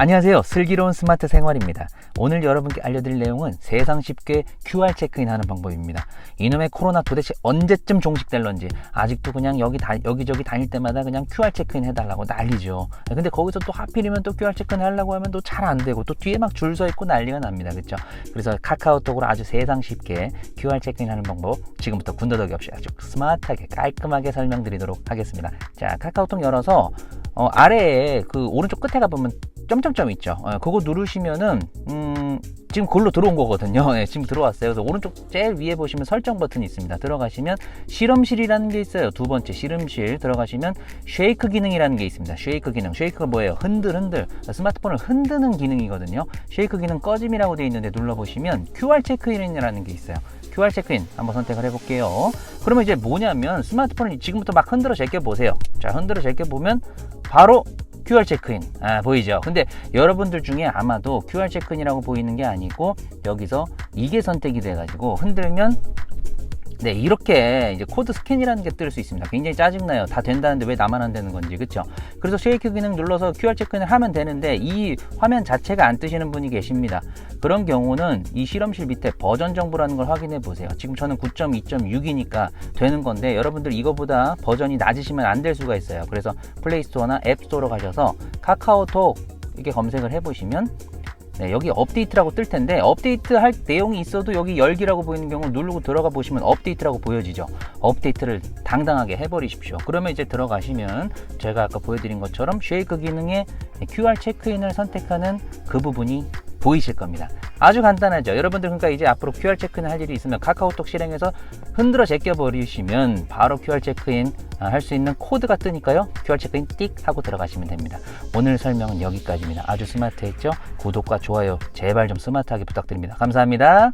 안녕하세요. 슬기로운 스마트 생활입니다. 오늘 여러분께 알려드릴 내용은 세상 쉽게 QR 체크인 하는 방법입니다. 이놈의 코로나 도대체 언제쯤 종식될런지 아직도 그냥 여기 다, 여기저기 다닐 때마다 그냥 QR 체크인 해달라고 난리죠. 근데 거기서 또 하필이면 또 QR 체크인 하려고 하면 또 잘 안 되고 또 뒤에 막 줄 서 있고 난리가 납니다. 그렇죠? 그래서 카카오톡으로 아주 세상 쉽게 QR 체크인 하는 방법 지금부터 군더더기 없이 아주 스마트하게 깔끔하게 설명드리도록 하겠습니다. 자, 카카오톡 열어서 어, 아래에 그 오른쪽 끝에 가보면 점점점 있죠. 어, 그거 누르시면은 음, 지금 그걸로 들어온 거거든요. 네, 지금 들어왔어요. 그래서 오른쪽 제일 위에 보시면 설정 버튼이 있습니다. 들어가시면 실험실이라는 게 있어요. 두 번째 실험실 들어가시면 쉐이크 기능이라는 게 있습니다. 쉐이크 기능. 쉐이크가 뭐예요? 흔들 흔들. 스마트폰을 흔드는 기능이거든요. 쉐이크 기능 꺼짐이라고 되어 있는데 눌러 보시면 QR 체크인이라는 게 있어요. QR 체크인 한번 선택을 해볼게요. 그러면 이제 뭐냐면 스마트폰을 지금부터 막 흔들어 제껴 보세요. 자, 흔들어 제껴 보면 바로 QR 체크인 아, 보이죠? 근데 여러분들 중에 아마도 QR 체크인이라고 보이는 게 아니고 여기서 이게 선택이 돼가지고 흔들면 네 이렇게 이제 코드 스캔이라는 게 뜰 수 있습니다. 굉장히 짜증나요. 다 된다는데 왜 나만 안 되는 건지 그렇죠? 그래서 쉐이크 기능 눌러서 QR 체크인을 하면 되는데 이 화면 자체가 안 뜨시는 분이 계십니다. 그런 경우는 이 실험실 밑에 버전 정보라는 걸 확인해 보세요. 지금 저는 9.2.6이니까 되는 건데 여러분들 이거보다 버전이 낮으시면 안 될 수가 있어요. 그래서 플레이스토어나 앱스토어로 가셔서 카카오톡 이렇게 검색을 해보시면 네, 여기 업데이트라고 뜰 텐데 업데이트 할 내용이 있어도 여기 열기라고 보이는 경우 누르고 들어가 보시면 업데이트라고 보여지죠. 업데이트를 당당하게 해버리십시오. 그러면 이제 들어가시면 제가 아까 보여드린 것처럼 쉐이크 기능에 QR 체크인을 선택하는 그 부분이 보이실 겁니다. 아주 간단하죠. 여러분들 그러니까 이제 앞으로 QR 체크인 할 일이 있으면 카카오톡 실행해서 흔들어 제껴 버리시면 바로 QR 체크인 아, 할 수 있는 코드가 뜨니까요. QR 체크인 띡 하고 들어가시면 됩니다. 오늘 설명은 여기까지입니다. 아주 스마트했죠? 구독과 좋아요 제발 좀 스마트하게 부탁드립니다. 감사합니다.